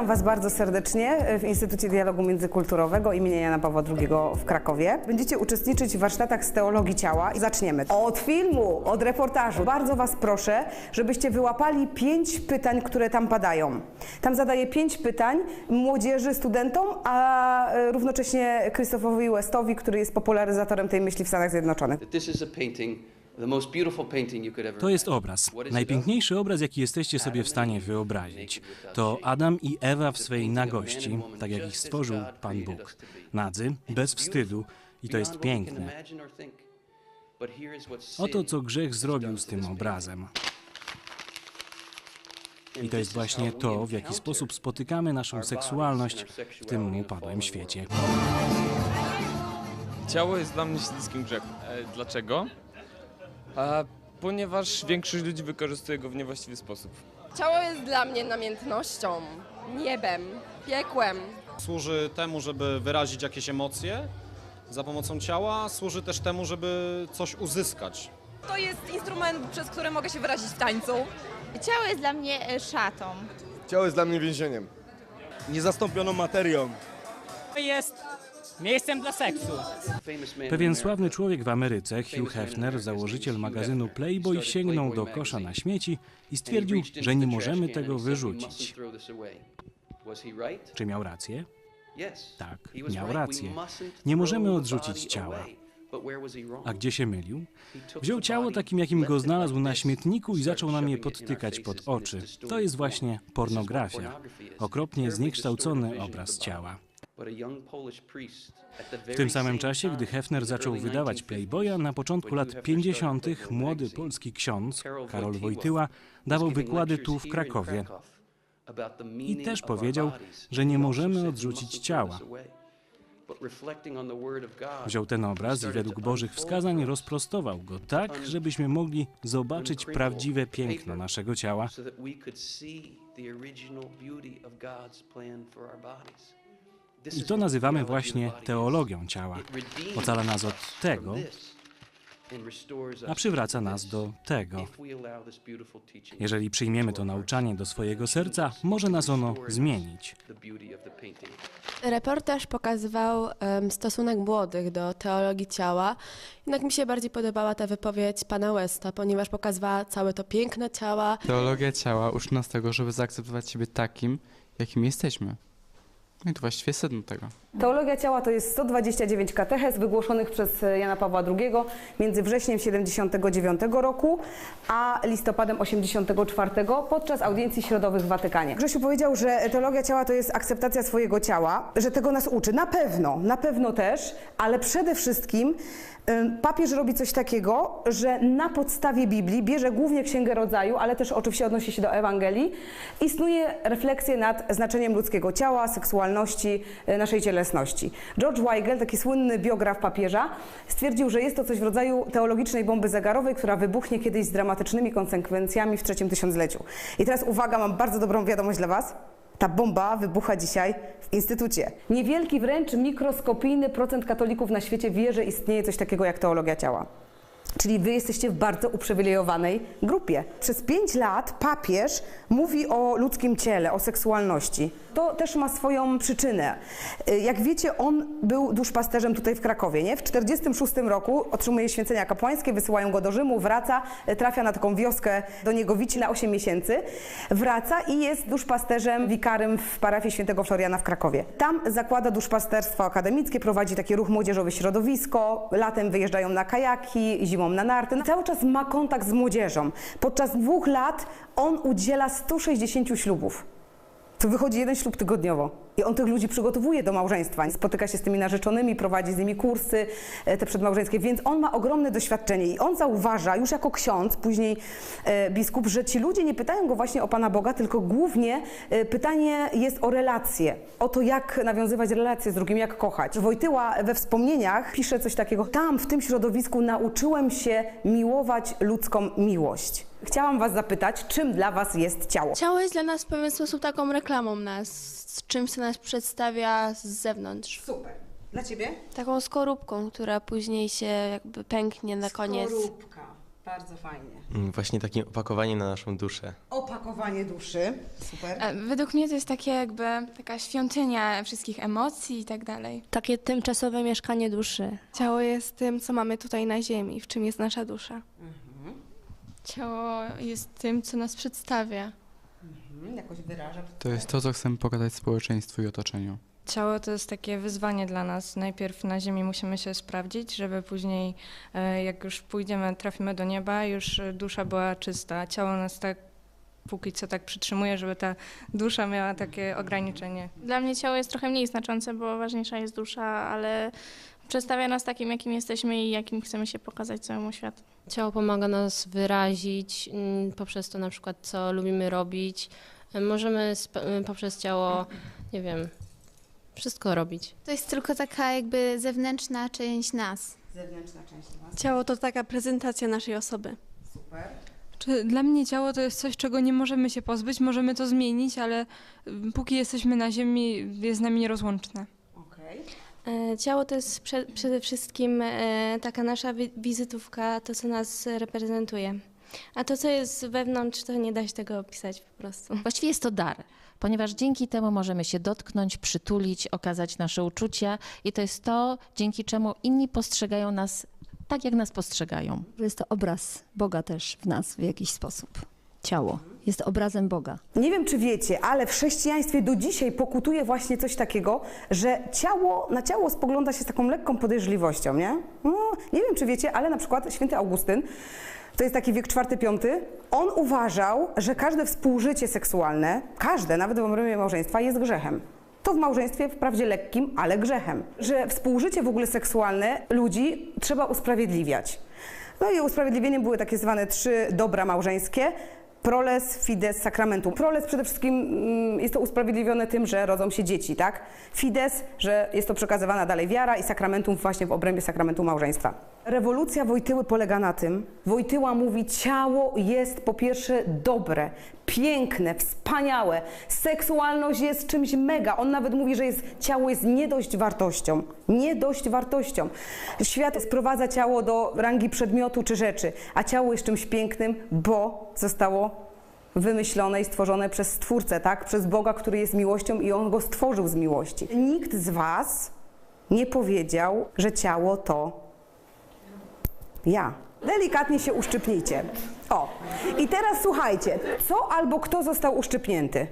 Witam Was bardzo serdecznie w Instytucie Dialogu Międzykulturowego imienia Jana Pawła II w Krakowie. Będziecie uczestniczyć w warsztatach z teologii ciała i zaczniemy od filmu, od reportażu. Bardzo Was proszę, żebyście wyłapali pięć pytań, które tam padają. Tam zadaję pięć pytań młodzieży, studentom, a e, równocześnie Christophowi Westowi, który jest popularyzatorem tej myśli w Stanach Zjednoczonych. this is a painting, the most beautiful painting you could ever To jest obraz. Najpiękniejszy obraz, jaki jesteście sobie w stanie wyobrazić. To Adam i Ewa w swej nagości, tak jak ich stworzył Pan Bóg. Nadzy, bez wstydu i to jest piękne. Oto co grzech zrobił z tym obrazem. I to jest właśnie to, w jaki sposób spotykamy naszą seksualność w tym upadłym świecie. Ciało jest dla mnie śliskim grzechem. E, dlaczego? A, ponieważ większość ludzi wykorzystuje go w niewłaściwy sposób. Ciało jest dla mnie namiętnością, niebem, piekłem. Służy temu, żeby wyrazić jakieś emocje za pomocą ciała, służy też temu, żeby coś uzyskać. To jest instrument, przez który mogę się wyrazić w tańcu. Ciało jest dla mnie e, szatą. Ciało jest dla mnie więzieniem. niezastąpioną materią. jest miejscem dla seksu. Pewien sławny człowiek w Ameryce, Hugh Hefner, założyciel magazynu Playboy, sięgnął do kosza na śmieci i stwierdził, że nie możemy tego wyrzucić. Czy miał rację? Tak, miał rację. Nie możemy odrzucić ciała. A gdzie się mylił? Wziął ciało takim, jakim go znalazł na śmietniku i zaczął nam je podtykać pod oczy. To jest właśnie pornografia. Okropnie zniekształcony obraz ciała. W tym samym czasie, gdy Hefner zaczął wydawać Playboya, na początku lat 50. młody polski ksiądz Karol Wojtyła dawał wykłady tu w Krakowie. I też powiedział, że nie możemy odrzucić ciała. Wziął ten obraz i według Bożych wskazań rozprostował go tak, żebyśmy mogli zobaczyć prawdziwe piękno naszego ciała. I to nazywamy właśnie teologią ciała. Ocala nas od tego, a przywraca nas do tego. Jeżeli przyjmiemy to nauczanie do swojego serca, może nas ono zmienić. Reportaż pokazywał em, stosunek młodych do teologii ciała. Jednak mi się bardziej podobała ta wypowiedź pana Westa, ponieważ pokazywała całe to piękno ciała. Teologia ciała uczy nas tego, żeby zaakceptować siebie takim, jakim jesteśmy. No i to właściwie sedno tego. Teologia ciała to jest 129 katechez wygłoszonych przez Jana Pawła II między wrześniem 79 roku a listopadem 84 podczas audiencji środowych w Watykanie. Grzesiu powiedział, że teologia ciała to jest akceptacja swojego ciała, że tego nas uczy. Na pewno, na pewno też, ale przede wszystkim ym, papież robi coś takiego, że na podstawie Biblii bierze głównie Księgę Rodzaju, ale też oczywiście odnosi się do Ewangelii i snuje refleksję nad znaczeniem ludzkiego ciała, seksualności, y, naszej cielesności. George Weigel, taki słynny biograf papieża, stwierdził, że jest to coś w rodzaju teologicznej bomby zegarowej, która wybuchnie kiedyś z dramatycznymi konsekwencjami w trzecim tysiącleciu. I teraz uwaga, mam bardzo dobrą wiadomość dla Was. Ta bomba wybucha dzisiaj w instytucie. Niewielki, wręcz mikroskopijny procent katolików na świecie wie, że istnieje coś takiego jak teologia ciała. Czyli wy jesteście w bardzo uprzywilejowanej grupie. Przez pięć lat papież mówi o ludzkim ciele, o seksualności. To też ma swoją przyczynę. Y, Jak wiecie, on był duszpasterzem tutaj w Krakowie. Nie? W 1946 roku otrzymuje święcenia kapłańskie, wysyłają go do Rzymu, wraca, y, trafia na taką wioskę do Niegowici na 8 miesięcy. Wraca i jest duszpasterzem, wikarym w parafii świętego Floriana w Krakowie. Tam zakłada duszpasterstwo akademickie, prowadzi taki ruch młodzieżowy środowisko, latem wyjeżdżają na kajaki, zimą na narty. Cały czas ma kontakt z młodzieżą. Podczas dwóch lat on udziela 160 ślubów. To wychodzi jeden ślub tygodniowo. I on tych ludzi przygotowuje do małżeństwa. Spotyka się z tymi narzeczonymi, prowadzi z nimi kursy e, te przedmałżeńskie, więc on ma ogromne doświadczenie i on zauważa już jako ksiądz, później e, biskup, że ci ludzie nie pytają go właśnie o Pana Boga, tylko głównie e, pytanie jest o relacje, o to jak nawiązywać relacje z drugim, jak kochać. Wojtyła we wspomnieniach pisze coś takiego, tam w tym środowisku nauczyłem się miłować ludzką miłość. Chciałam Was zapytać, czym dla Was jest ciało? Ciało jest dla nas w pewien sposób taką reklamą nas, z czymś, co nas przedstawia z zewnątrz. Super. Dla Ciebie? Taką skorupką, która później się jakby pęknie na koniec. Skorupka. Bardzo fajnie. Mm, Właśnie takie opakowanie na naszą duszę. Opakowanie duszy. Super. E, Według mnie to jest takie jakby taka świątynia wszystkich emocji i tak dalej. Takie tymczasowe mieszkanie duszy. Ciało jest tym, co mamy tutaj na ziemi, w czym jest nasza dusza. Ciało jest tym, co nas przedstawia. Jakoś wyraża. To jest to, co chcemy pokazać społeczeństwu i otoczeniu. Ciało to jest takie wyzwanie dla nas. Najpierw na ziemi musimy się sprawdzić, żeby później, e, jak już pójdziemy, trafimy do nieba, już dusza była czysta. Ciało nas tak póki co tak przytrzymuje, żeby ta dusza miała takie ograniczenie. Dla mnie ciało jest trochę mniej znaczące, bo ważniejsza jest dusza, ale przedstawia nas takim, jakim jesteśmy i jakim chcemy się pokazać całemu światu. Ciało pomaga nas wyrazić mm, poprzez to na przykład, co lubimy robić. Możemy sp- e, poprzez ciało, nie wiem, wszystko robić. To jest tylko taka jakby zewnętrzna część nas. Zewnętrzna część was. Ciało to taka prezentacja naszej osoby. Super. Czy dla mnie ciało to jest coś, czego nie możemy się pozbyć, możemy to zmienić, ale y, póki jesteśmy na ziemi, jest z nami nierozłączne. Okej. E, Ciało to jest prze, przede wszystkim e, taka nasza wi- wizytówka, to co nas reprezentuje. A to, co jest wewnątrz, to nie da się tego opisać po prostu. Właściwie jest to dar, ponieważ dzięki temu możemy się dotknąć, przytulić, okazać nasze uczucia i to jest to, dzięki czemu inni postrzegają nas tak, jak nas postrzegają. Jest to obraz Boga też w nas w jakiś sposób. Ciało jest obrazem Boga. Nie wiem, czy wiecie, ale w chrześcijaństwie do dzisiaj pokutuje właśnie coś takiego, że ciało, na ciało spogląda się z taką lekką podejrzliwością, nie? No, nie wiem, czy wiecie, ale na przykład święty Augustyn, to jest taki wiek czwarty-piąty, on uważał, że każde współżycie seksualne, każde, nawet w obrębie małżeństwa, jest grzechem. To w małżeństwie wprawdzie lekkim, ale grzechem. Że współżycie w ogóle seksualne ludzi trzeba usprawiedliwiać. No i usprawiedliwieniem były takie zwane trzy dobra małżeńskie. Proles, fides, sacramentum. Proles przede wszystkim mm, jest to usprawiedliwione tym, że rodzą się dzieci, tak? Fides, że jest to przekazywana dalej wiara i sakramentum właśnie w obrębie sakramentu małżeństwa. Rewolucja Wojtyły polega na tym, Wojtyła mówi, ciało jest po pierwsze dobre, piękne, wspaniałe, seksualność jest czymś mega. On nawet mówi, że jest, ciało jest nie dość wartością, nie dość wartością. Świat sprowadza ciało do rangi przedmiotu czy rzeczy, a ciało jest czymś pięknym, bo zostało wymyślone i stworzone przez Stwórcę, tak? Przez Boga, który jest miłością i On go stworzył z miłości. Nikt z Was nie powiedział, że ciało to ja. Delikatnie się uszczypnijcie. O. I teraz słuchajcie, co albo kto został uszczypnięty?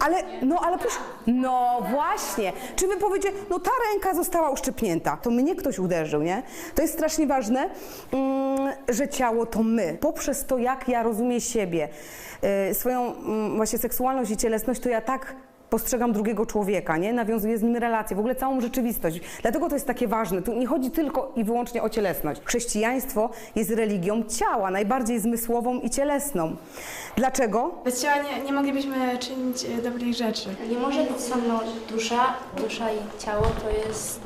Ale, no ale proszę, no właśnie. Czy wy powiecie, no ta ręka została uszczypnięta, to mnie ktoś uderzył, nie? To jest strasznie ważne, mm, że ciało to my. Poprzez to, jak ja rozumiem siebie, y, swoją mm, właśnie seksualność i cielesność, to ja tak postrzegam drugiego człowieka, nie? Nawiązuję z nim relacje, w ogóle całą rzeczywistość. Dlatego to jest takie ważne. Tu nie chodzi tylko i wyłącznie o cielesność. Chrześcijaństwo jest religią ciała, najbardziej zmysłową i cielesną. Dlaczego? Bez ciała nie, nie moglibyśmy czynić e, dobrych rzeczy. Nie może być samo dusza, dusza i ciało to jest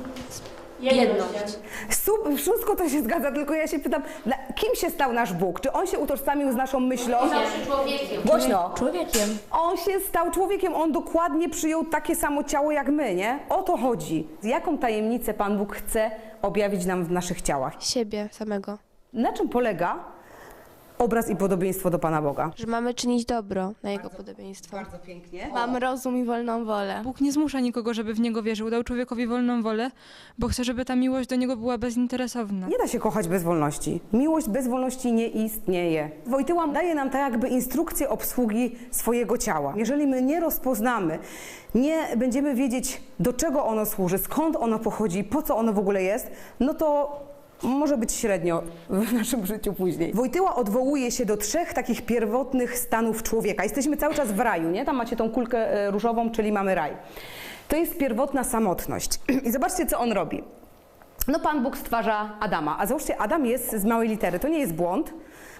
jedność. Super, wszystko to się zgadza, tylko ja się pytam, kim się stał nasz Bóg? Czy On się utożsamił z naszą myślą? człowiekiem. Głośno. Człowiekiem. On się stał człowiekiem, On dokładnie przyjął takie samo ciało jak my, nie? O to chodzi. Jaką tajemnicę Pan Bóg chce objawić nam w naszych ciałach? Siebie samego. Na czym polega obraz i podobieństwo do Pana Boga? Że mamy czynić dobro na Jego podobieństwo. Bardzo pięknie. Mam rozum i wolną wolę. Bóg nie zmusza nikogo, żeby w Niego wierzył. Dał człowiekowi wolną wolę, bo chce, żeby ta miłość do Niego była bezinteresowna. Nie da się kochać bez wolności. Miłość bez wolności nie istnieje. Wojtyła daje nam tak jakby instrukcję obsługi swojego ciała. Jeżeli my nie rozpoznamy, nie będziemy wiedzieć, do czego ono służy, skąd ono pochodzi, po co ono w ogóle jest, no to może być średnio w naszym życiu później. Wojtyła odwołuje się do trzech takich pierwotnych stanów człowieka. Jesteśmy cały czas w raju, nie? Tam macie tą kulkę e, różową, czyli mamy raj. To jest pierwotna samotność. I zobaczcie, co on robi. No Pan Bóg stwarza Adama, a załóżcie, Adam jest z małej litery, to nie jest błąd,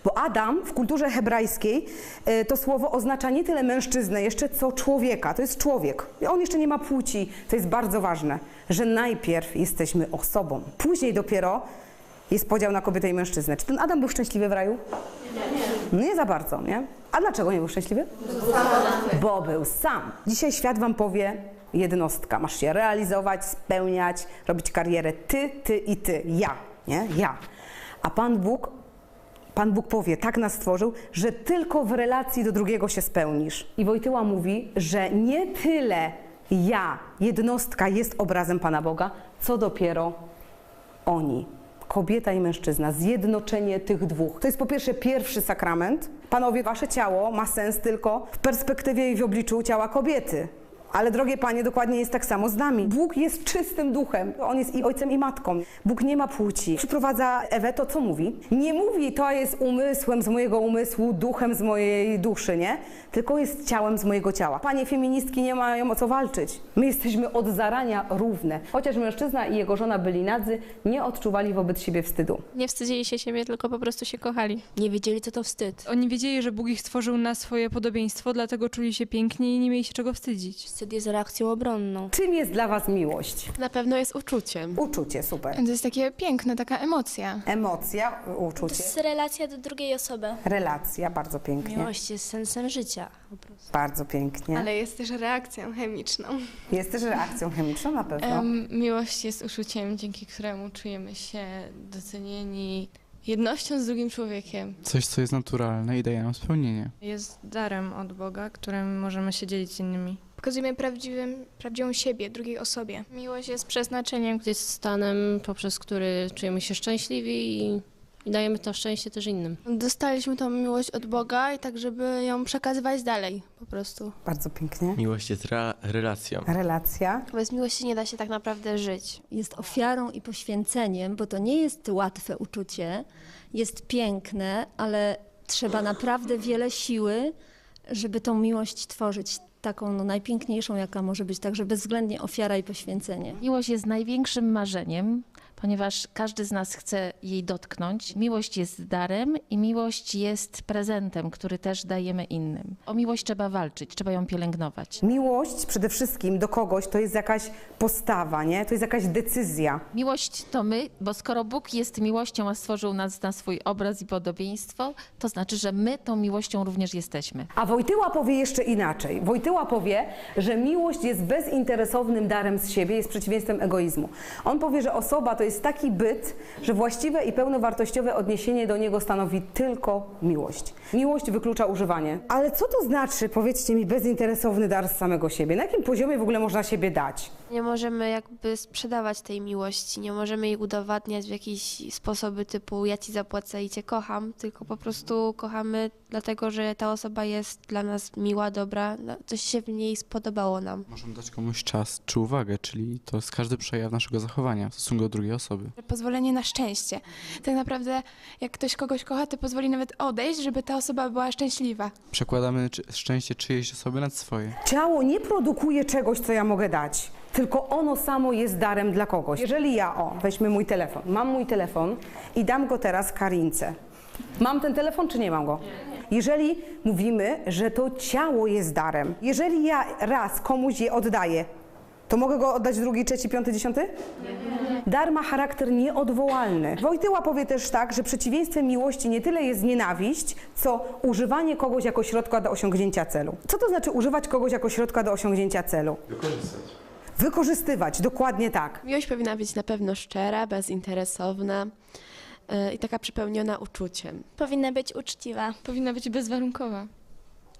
bo Adam w kulturze hebrajskiej e, to słowo oznacza nie tyle mężczyznę jeszcze, co człowieka, to jest człowiek. On jeszcze nie ma płci, to jest bardzo ważne, że najpierw jesteśmy osobą, później dopiero jest podział na kobietę i mężczyznę. Czy ten Adam był szczęśliwy w raju? Nie. Nie za bardzo, nie? A dlaczego nie był szczęśliwy? Bo był sam. Dzisiaj świat wam powie, jednostka, masz się realizować, spełniać, robić karierę. Ty, ty i ty. Ja, nie? Ja. A Pan Bóg, Pan Bóg powie, tak nas stworzył, że tylko w relacji do drugiego się spełnisz. I Wojtyła mówi, że nie tyle ja, jednostka, jest obrazem Pana Boga, co dopiero oni. Kobieta i mężczyzna, zjednoczenie tych dwóch. To jest po pierwsze pierwszy sakrament. Panowie, wasze ciało ma sens tylko w perspektywie i w obliczu ciała kobiety. Ale drogie panie, dokładnie jest tak samo z nami. Bóg jest czystym duchem. On jest i ojcem, i matką. Bóg nie ma płci. Przyprowadza Ewę, to co mówi? Nie mówi, to jest umysłem z mojego umysłu, duchem z mojej duszy, nie? Tylko jest ciałem z mojego ciała. Panie feministki nie mają o co walczyć. My jesteśmy od zarania równe. Chociaż mężczyzna i jego żona byli nadzy, nie odczuwali wobec siebie wstydu. Nie wstydzili się siebie, tylko po prostu się kochali. Nie wiedzieli, co to wstyd. Oni wiedzieli, że Bóg ich stworzył na swoje podobieństwo, dlatego czuli się piękni i nie mieli się czego wstydzić. Wstyd jest reakcją obronną. Czym jest dla was miłość? Na pewno jest uczuciem. Uczucie, super. To jest takie piękne, taka emocja. Emocja, uczucie. To jest relacja do drugiej osoby. Relacja, bardzo pięknie. Miłość jest sensem życia. Po prostu. Bardzo pięknie. Ale jest też reakcją chemiczną. Jest też reakcją chemiczną na pewno. Em, miłość jest uczuciem, dzięki któremu czujemy się docenieni jednością z drugim człowiekiem. Coś, co jest naturalne i daje nam spełnienie. Jest darem od Boga, którym możemy się dzielić z innymi. Pokazujemy prawdziwym, prawdziwą siebie, drugiej osobie. Miłość jest przeznaczeniem. Jest stanem, poprzez który czujemy się szczęśliwi i, i dajemy to szczęście też innym. Dostaliśmy tą miłość od Boga i tak, żeby ją przekazywać dalej po prostu. Bardzo pięknie. Miłość jest re relacją. Relacja. Bez miłości nie da się tak naprawdę żyć. Jest ofiarą i poświęceniem, bo to nie jest łatwe uczucie, jest piękne, ale trzeba naprawdę wiele siły, żeby tą miłość tworzyć taką no, najpiękniejszą, jaka może być, także bezwzględnie ofiara i poświęcenie. Miłość jest największym marzeniem, ponieważ każdy z nas chce jej dotknąć. Miłość jest darem i miłość jest prezentem, który też dajemy innym. O miłość trzeba walczyć, trzeba ją pielęgnować. Miłość przede wszystkim do kogoś to jest jakaś postawa, nie? To jest jakaś decyzja. Miłość to my, bo skoro Bóg jest miłością, a stworzył nas na swój obraz i podobieństwo, to znaczy, że my tą miłością również jesteśmy. A Wojtyła powie jeszcze inaczej. Wojtyła powie, że miłość jest bezinteresownym darem z siebie, jest przeciwieństwem egoizmu. On powie, że osoba to jest taki byt, że właściwe i pełnowartościowe odniesienie do niego stanowi tylko miłość. Miłość wyklucza używanie. Ale co to znaczy, powiedzcie mi, bezinteresowny dar z samego siebie? Na jakim poziomie w ogóle można siebie dać? Nie możemy jakby sprzedawać tej miłości, nie możemy jej udowadniać w jakieś sposoby typu ja ci zapłacę i cię kocham, tylko po prostu kochamy dlatego, że ta osoba jest dla nas miła, dobra, no, coś się w niej spodobało nam. Możemy dać komuś czas czy uwagę, czyli to jest każdy przejaw naszego zachowania w stosunku do drugiej osoby. Pozwolenie na szczęście. Tak naprawdę, jak ktoś kogoś kocha, to pozwoli nawet odejść, żeby ta osoba była szczęśliwa. Przekładamy szczęście czyjejś osoby nad swoje. Ciało nie produkuje czegoś, co ja mogę dać, tylko ono samo jest darem dla kogoś. Jeżeli ja, o, weźmy mój telefon, mam mój telefon i dam go teraz Karince. Mam ten telefon, czy nie mam go? Jeżeli mówimy, że to ciało jest darem, jeżeli ja raz komuś je oddaję, to mogę go oddać drugi, trzeci, piąty, dziesiąty? Dar ma charakter nieodwołalny. Wojtyła powie też tak, że przeciwieństwem miłości nie tyle jest nienawiść, co używanie kogoś jako środka do osiągnięcia celu. Co to znaczy używać kogoś jako środka do osiągnięcia celu? Wykorzystać. Wykorzystywać, dokładnie tak. Miłość powinna być na pewno szczera, bezinteresowna yy, i taka przepełniona uczuciem. Powinna być uczciwa. Powinna być bezwarunkowa.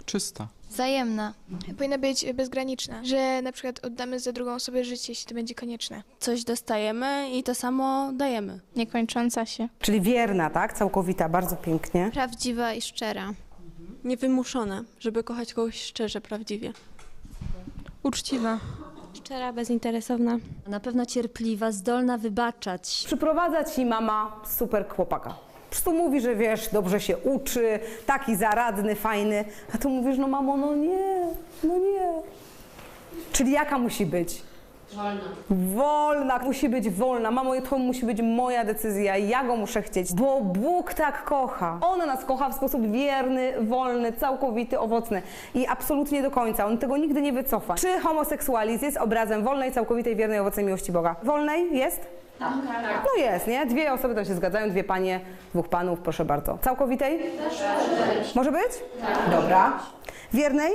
Czysta. Wzajemna. Powinna być bezgraniczna, że na przykład oddamy za drugą osobę życie, jeśli to będzie konieczne. Coś dostajemy i to samo dajemy. Niekończąca się. Czyli wierna, tak? Całkowita, bardzo pięknie. Prawdziwa i szczera. Niewymuszona, żeby kochać kogoś szczerze, prawdziwie. Uczciwa. Szczera, bezinteresowna. Na pewno cierpliwa, zdolna wybaczać. Przyprowadza ci mama super chłopaka. Po prostu mówi, że wiesz, dobrze się uczy, taki zaradny, fajny, a tu mówisz, no mamo, no nie, no nie. Czyli jaka musi być? Wolna. Wolna, musi być wolna. Mamo, to musi być moja decyzja, ja go muszę chcieć, bo Bóg tak kocha. On nas kocha w sposób wierny, wolny, całkowity, owocny i absolutnie do końca. On tego nigdy nie wycofa. Czy homoseksualizm jest obrazem wolnej, całkowitej, wiernej, owocnej miłości Boga? Wolnej jest? Tak. No jest, nie? Dwie osoby to się zgadzają, dwie panie, dwóch panów, proszę bardzo. Całkowitej? Może być? Dobra. Wiernej?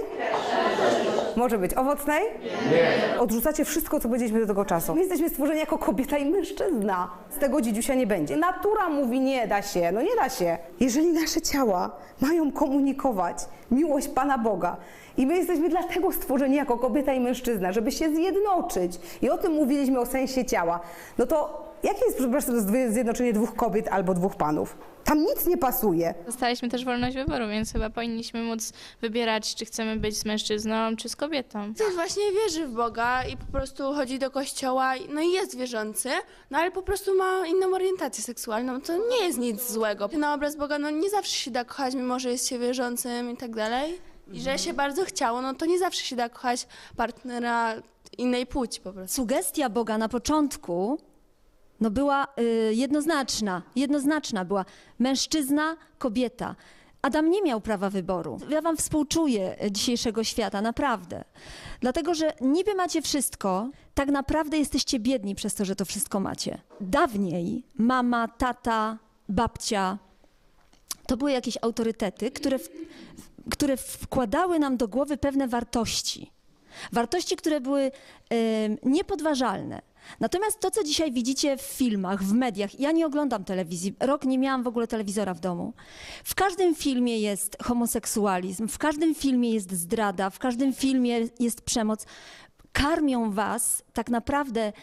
Może być. Owocnej? Nie. Odrzucacie wszystko, co powiedzieliśmy do tego czasu. My jesteśmy stworzeni jako kobieta i mężczyzna. Z tego dzidziusia nie będzie. Natura mówi, nie da się, no nie da się. Jeżeli nasze ciała mają komunikować miłość Pana Boga i my jesteśmy dlatego stworzeni jako kobieta i mężczyzna, żeby się zjednoczyć i o tym mówiliśmy o sensie ciała, no to jakie jest, przepraszam, zjednoczenie dwóch kobiet albo dwóch panów? Tam nic nie pasuje. Dostaliśmy też wolność wyboru, więc chyba powinniśmy móc wybierać, czy chcemy być z mężczyzną, czy z kobietą. Ktoś właśnie wierzy w Boga i po prostu chodzi do kościoła, no i jest wierzący, no ale po prostu ma inną orientację seksualną. To nie jest nic złego. Na obraz Boga no nie zawsze się da kochać, mimo że jest się wierzącym i tak dalej. I że się bardzo chciało, no to nie zawsze się da kochać partnera innej płci po prostu. Sugestia Boga na początku no była y, jednoznaczna, jednoznaczna była mężczyzna, kobieta. Adam nie miał prawa wyboru. Ja wam współczuję dzisiejszego świata, naprawdę. Dlatego, że niby macie wszystko, tak naprawdę jesteście biedni przez to, że to wszystko macie. Dawniej mama, tata, babcia to były jakieś autorytety, które, w, które wkładały nam do głowy pewne wartości. Wartości, które były y, niepodważalne. Natomiast to, co dzisiaj widzicie w filmach, w mediach, ja nie oglądam telewizji, rok nie miałam w ogóle telewizora w domu. W każdym filmie jest homoseksualizm, w każdym filmie jest zdrada, w każdym filmie jest przemoc. Karmią was tak naprawdę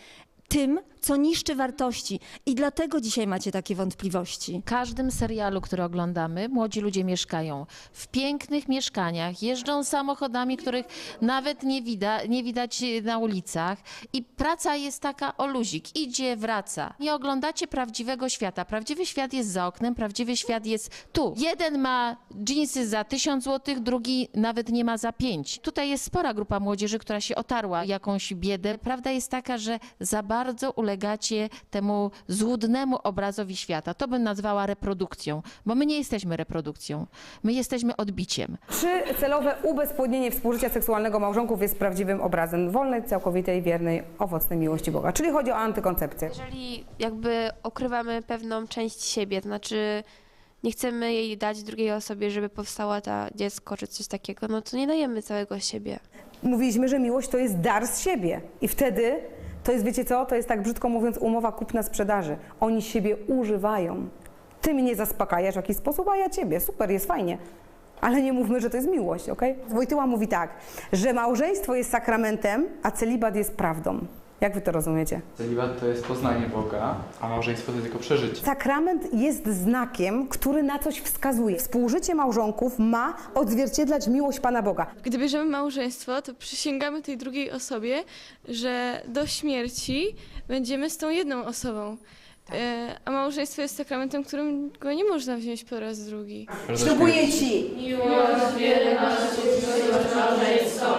tym, co niszczy wartości. I dlatego dzisiaj macie takie wątpliwości. W każdym serialu, który oglądamy, młodzi ludzie mieszkają w pięknych mieszkaniach, jeżdżą samochodami, których nawet nie, wida, nie widać na ulicach i praca jest taka o luzik, idzie, wraca. Nie oglądacie prawdziwego świata. Prawdziwy świat jest za oknem, prawdziwy świat jest tu. Jeden ma dżinsy za tysiąc złotych, drugi nawet nie ma za pięć. Tutaj jest spora grupa młodzieży, która się otarła jakąś biedę. Prawda jest taka, że za bardzo ulegacie temu złudnemu obrazowi świata. To bym nazwała reprodukcją, bo my nie jesteśmy reprodukcją, my jesteśmy odbiciem. Czy celowe ubezpłodnienie współżycia seksualnego małżonków jest prawdziwym obrazem wolnej, całkowitej, wiernej, owocnej miłości Boga? Czyli chodzi o antykoncepcję. Jeżeli jakby ukrywamy pewną część siebie, to znaczy nie chcemy jej dać drugiej osobie, żeby powstała ta dziecko czy coś takiego, no to nie dajemy całego siebie. Mówiliśmy, że miłość to jest dar z siebie i wtedy to jest, wiecie co, to jest tak brzydko mówiąc umowa kupna-sprzedaży. Oni siebie używają. Ty mnie zaspokajasz w jakiś sposób, a ja ciebie. Super, jest fajnie. Ale nie mówmy, że to jest miłość, ok? Wojtyła mówi tak, że małżeństwo jest sakramentem, a celibat jest prawdą. Jak wy to rozumiecie? Celibat to jest poznanie Boga, a małżeństwo to tylko przeżycie. Sakrament jest znakiem, który na coś wskazuje. Współżycie małżonków ma odzwierciedlać miłość Pana Boga. Gdy bierzemy małżeństwo, to przysięgamy tej drugiej osobie, że do śmierci będziemy z tą jedną osobą. E, A małżeństwo jest sakramentem, którym go nie można wziąć po raz drugi. Ślubuję Ci Miłość, wierność,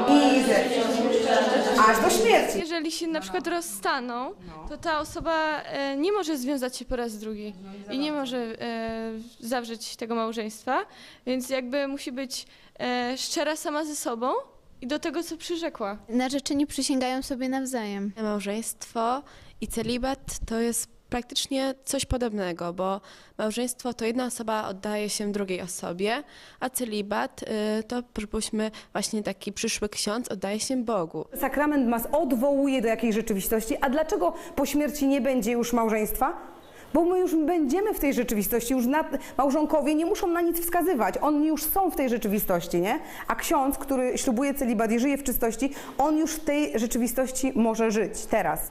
i aż do śmierci. Jeżeli się na przykład rozstaną, to ta osoba e, nie może związać się po raz drugi i nie może e, zawrzeć tego małżeństwa, więc jakby musi być e, szczera sama ze sobą i do tego, co przyrzekła. Narzeczeni przysięgają sobie nawzajem. Małżeństwo i celibat to jest praktycznie coś podobnego, bo małżeństwo to jedna osoba oddaje się drugiej osobie, a celibat y, to, przypuśćmy, właśnie taki przyszły ksiądz oddaje się Bogu. Sakrament nas odwołuje do jakiejś rzeczywistości, a dlaczego po śmierci nie będzie już małżeństwa? Bo my już będziemy w tej rzeczywistości, już na, małżonkowie nie muszą na nic wskazywać, oni już są w tej rzeczywistości, nie? A ksiądz, który ślubuje celibat i żyje w czystości, on już w tej rzeczywistości może żyć teraz.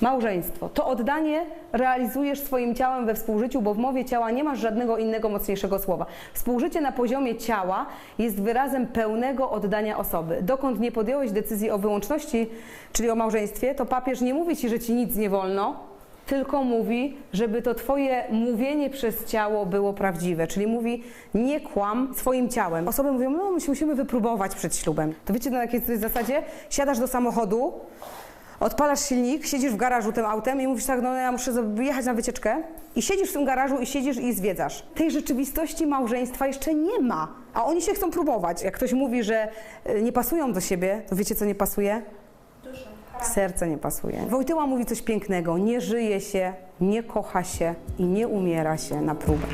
Małżeństwo. To oddanie realizujesz swoim ciałem we współżyciu, bo w mowie ciała nie masz żadnego innego mocniejszego słowa. Współżycie na poziomie ciała jest wyrazem pełnego oddania osoby. Dokąd nie podjąłeś decyzji o wyłączności, czyli o małżeństwie, to papież nie mówi ci, że ci nic nie wolno, tylko mówi, żeby to twoje mówienie przez ciało było prawdziwe. Czyli mówi, nie kłam swoim ciałem. Osoby mówią, no my się musimy wypróbować przed ślubem. To wiecie na jakiej zasadzie? Siadasz do samochodu, odpalasz silnik, siedzisz w garażu tym autem i mówisz tak, no ja muszę jechać na wycieczkę i siedzisz w tym garażu i siedzisz i zwiedzasz. Tej rzeczywistości małżeństwa jeszcze nie ma, a oni się chcą próbować. Jak ktoś mówi, że y, nie pasują do siebie, to wiecie co nie pasuje? Serce nie pasuje. Wojtyła mówi coś pięknego, nie żyje się, nie kocha się i nie umiera się na próbę.